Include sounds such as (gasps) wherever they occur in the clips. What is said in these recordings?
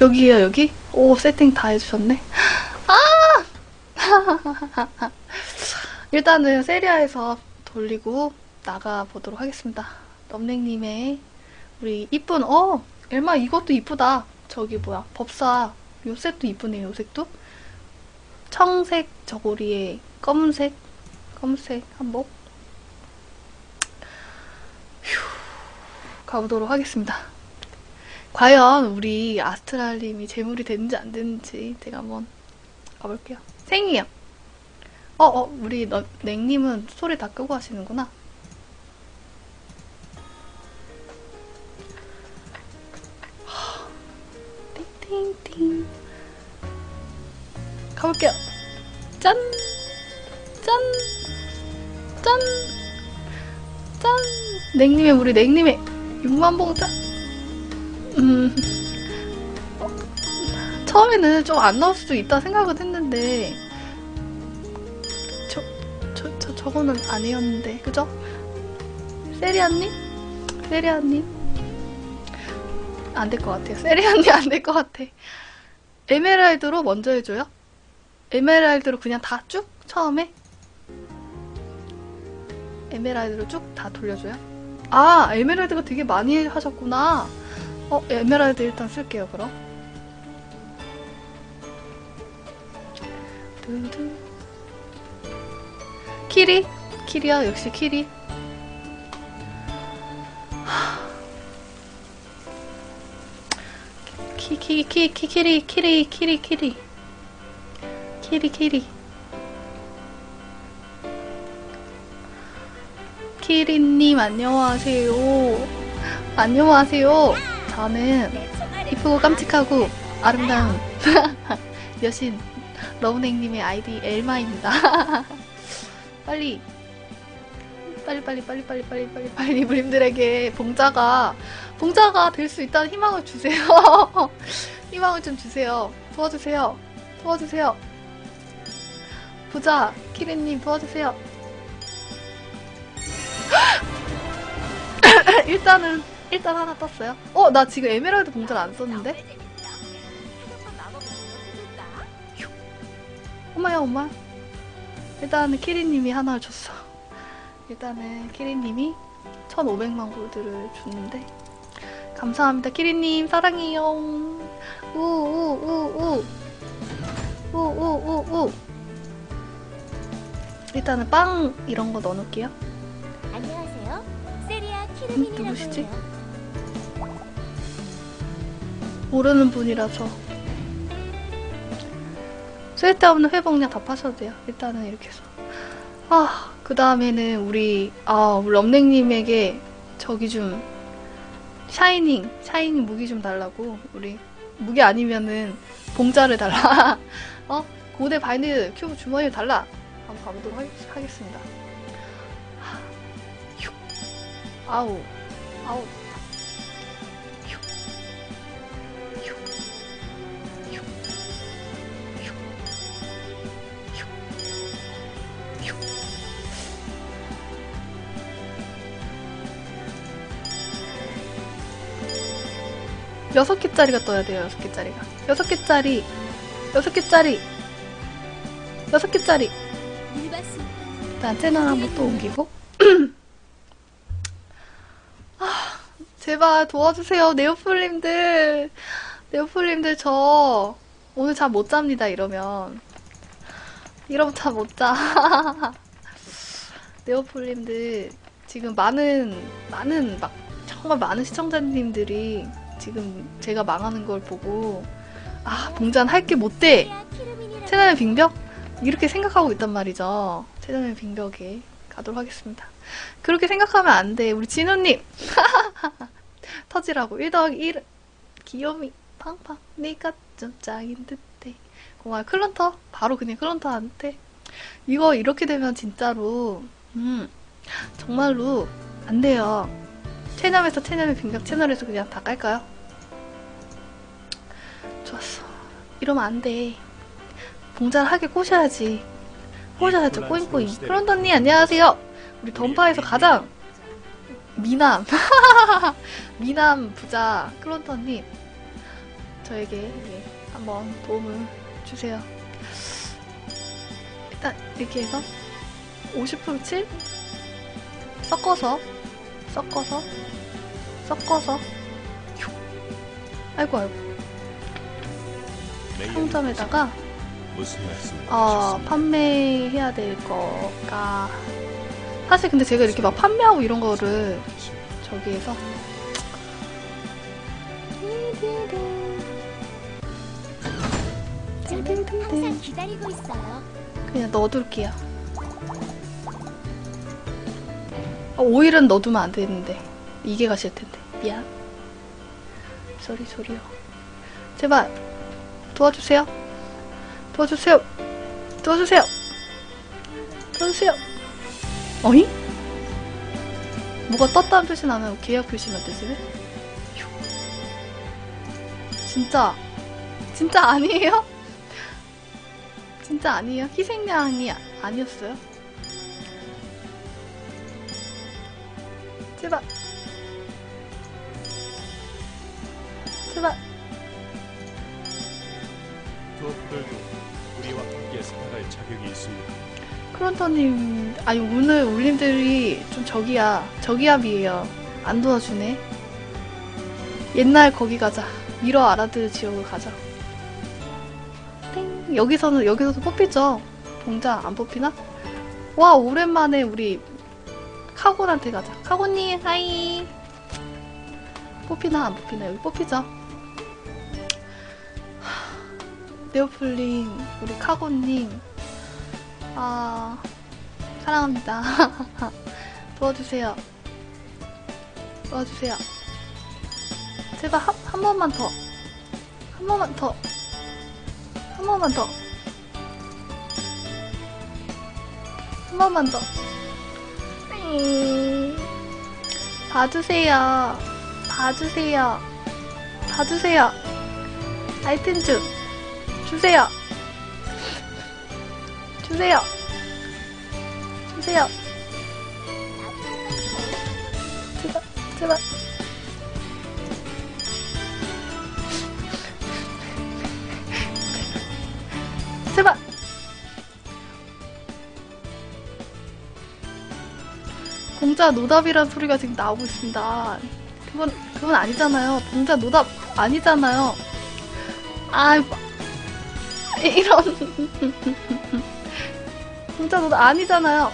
여기에요, 여기? 오, 세팅 다 해주셨네. 아! (laughs) 일단은 세리아에서 돌리고 나가 보도록 하겠습니다. 넘냉님의 우리 이쁜, 어! 엘마 이것도 이쁘다. 저기 뭐야, 법사. 요 색도 이쁘네요, 요 색도. 청색 저고리에 검은색, 검은색 한복. 휴, 가보도록 하겠습니다. 과연 우리 아스트랄님이 재물이 됐는지 안 됐는지 제가 한번 가볼게요. 생이요. 어, 어, 우리 너, 냉님은 소리 다 끄고 하시는구나. 가볼게요. 짠! 짠! 짠! 짠! 냉님의, 우리 냉님의 6만봉자. 음. 어, 처음에는 좀 안 나올 수도 있다 생각은 했는데, 저, 저, 저, 저거는 아니었는데, 그죠? 세리아님? 세리아님? 안 될 것 같아요. 세리아님 안 될 것 같아. 에메랄드로 먼저 해줘요? 에메랄드로 그냥 다 쭉? 처음에? 에메랄드로 쭉 다 돌려줘요? 아, 에메랄드가 되게 많이 하셨구나. 어, 에메랄드 일단 쓸게요, 그럼. 두두. 키리? 키리야, 역시 키리. 키, 키, 키, 키, 키리, 키리, 키리, 키리. 키리, 키리. 키리님, 안녕하세요. 안녕하세요. 저는 이쁘고 깜찍하고 아름다운 (laughs) 여신 러브냉님의 아이디 엘마입니다. (laughs) 빨리 빨리 빨리 빨리 빨리 빨리 빨리 빨리 부림들에게 봉자가 봉자가 될 수 있다는 희망을 주세요. (laughs) 희망을 좀 주세요. 도와주세요. 도와주세요. 부자 키리님 도와주세요. (gasps) 일단은 일단 하나 떴어요. 어, 나 지금 에메랄드 봉자를 안 썼는데? 엄마야, 엄마. 일단은 키리님이 하나를 줬어. 일단은 키리님이 1500만 골드를 줬는데. 감사합니다. 키리님, 사랑해요. 우 우 우 우. 우 우 우 우. 일단은 빵 이런 거 넣어놓을게요. 안녕하세요. 세리아 음, 키르민이라고 누구시지? 해요. 모르는 분이라서 쓸데없는 회복량 다 파셔도 돼요. 일단은 이렇게 해서 아, 그 다음에는 우리 아, 우리 럼냉님에게 저기 좀 샤이닝, 샤이닝 무기 좀 달라고 우리 무기 아니면은 봉자를 달라. (laughs) 어? 고대 바인드 큐브 주머니를 달라. 한번 가보도록 하겠, 휴. 아우, 아우. 여섯 개짜리가 떠야 돼요, 여섯 개짜리가. 여섯 개짜리. 여섯 개짜리. 여섯 개짜리. 일단 채널 한번 또 옮기고. (clears throat) 아, 제발 도와주세요, 네오플님들. 네오플님들, 저 오늘 잠 못 잡니다, 이러면. 이러면 잠 못 자. (laughs) 네오플님들, 지금 많은, 많은, 막, 정말 많은 시청자님들이 지금 제가 망하는 걸 보고, 아, 봉잔 할 게 못 돼! 세리아 키르민이라고 채널의 빙벽? 이렇게 생각하고 있단 말이죠. 채널의 빙벽에 가도록 하겠습니다. 그렇게 생각하면 안 돼. 우리 진우님! (laughs) 터지라고. 1 더하기 1. 귀요미. 팡팡. 네가 좀 짱인 듯해. 고마워. 클런터? 바로 그냥 클런터한테. 이거 이렇게 되면 진짜로, 음, 정말로 안 돼요. 채널에서 채널의 빙벽 채널에서 그냥 다 깔까요? 좋았어. 이러면 안 돼. 봉자를 하게 꼬셔야지. 꼬셔야죠, 꼬잉꼬잉. 크런더님, 안녕하세요. 우리 던파에서 가장 미남. (laughs) 미남 부자 크런터님. 저에게 예, 한번 도움을 주세요. 일단 이렇게 해서 50% 7 섞어서 섞어서 섞어서 슉. 아이고 아이고 상점에다가? 어, 판매해야 될 거가 사실 근데 제가 이렇게 막 판매하고 이런 거를 저기에서 저는 항상 기다리고 있어요. 그냥 넣어둘게요. 오일은 넣어두면 안 되는데 이게 가실 텐데 미안. 소리 소리요. 제발 도와주세요. 도와주세요. 도와주세요. 도와주세요. 어이? 뭐가 떴다는 표시 나면 계약 표시만 뜨지네? 휴. 진짜 진짜 아니에요? (laughs) 진짜 아니에요? 희생양이 아- 아니었어요? 제발. 제발. 부업들도 우리와 함께 살아갈 자격이 있습니다. 크론터님, 아니, 오늘 울림들이 좀 저기야, 저기압이에요. 안 도와주네. 옛날 거기 가자. 미러 아라드 지역을 가자. 땡. 여기서는, 여기서도 뽑히죠? 봉자 안 뽑히나? 와, 오랜만에 우리 카곤한테 가자. 카곤님, 하이. 뽑히나, 안 뽑히나? 여기 뽑히죠? 하, 네오플린, 우리 카곤님. 아, 사랑합니다. (laughs) 도와주세요. 도와주세요. 제발 한, 한 번만 더. 한 번만 더. 한 번만 더. 한 번만 더. 음, 봐주세요. 봐주세요. 봐주세요. 아이템 좀 주세요. 주세요. 주세요. 제발, 제발. 공자 노답이란 소리가 지금 나오고 있습니다. 그건, 그건 아니잖아요. 공자 노답 아니잖아요. 아, (laughs) 이런. (laughs) 진짜 너 아니잖아요.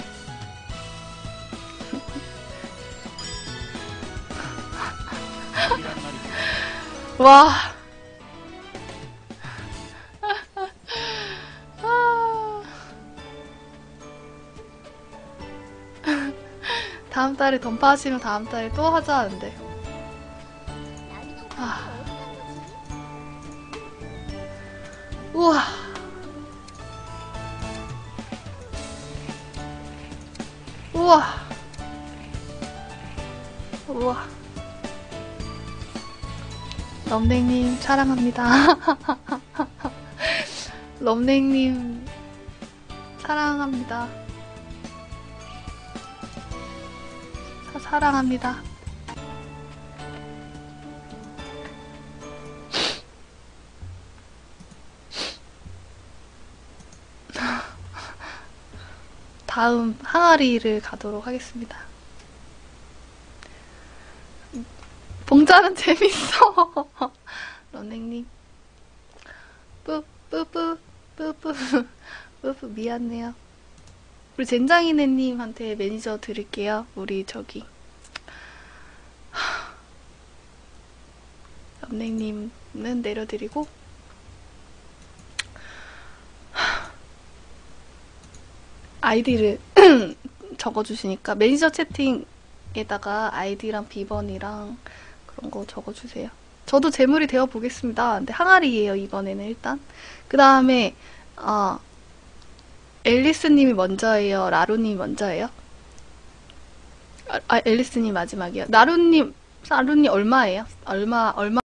(laughs) 와. 다음 달에 던파하시면 다음 달에 또 하자는데. 아. 우와. 우와. 우와. 럼냉님 사랑합니다. (laughs) 럼냉님 사랑합니다. 사- 사랑합니다. 다음 항아리를 가도록 하겠습니다. 봉자는 (laughs) 재밌어. 런닝님. 뿌뿌뿌 뿌뿌 뿌뿌 미안해요. 우리 젠장이네님한테 매니저 드릴게요. 우리 저기 런닝님은 내려드리고 아이디를 (clears throat) 적어주시니까 매니저 채팅에다가 아이디랑 비번이랑 그런 거 적어주세요. 저도 재물이 되어 보겠습니다. 근데 항아리예요 이번에는 일단. 그 다음에 어, 앨리스님이 먼저예요. 라루님이 먼저예요. 아, 아, 앨리스님 마지막이요. 나루님, 나루님 얼마예요? 얼마 얼마?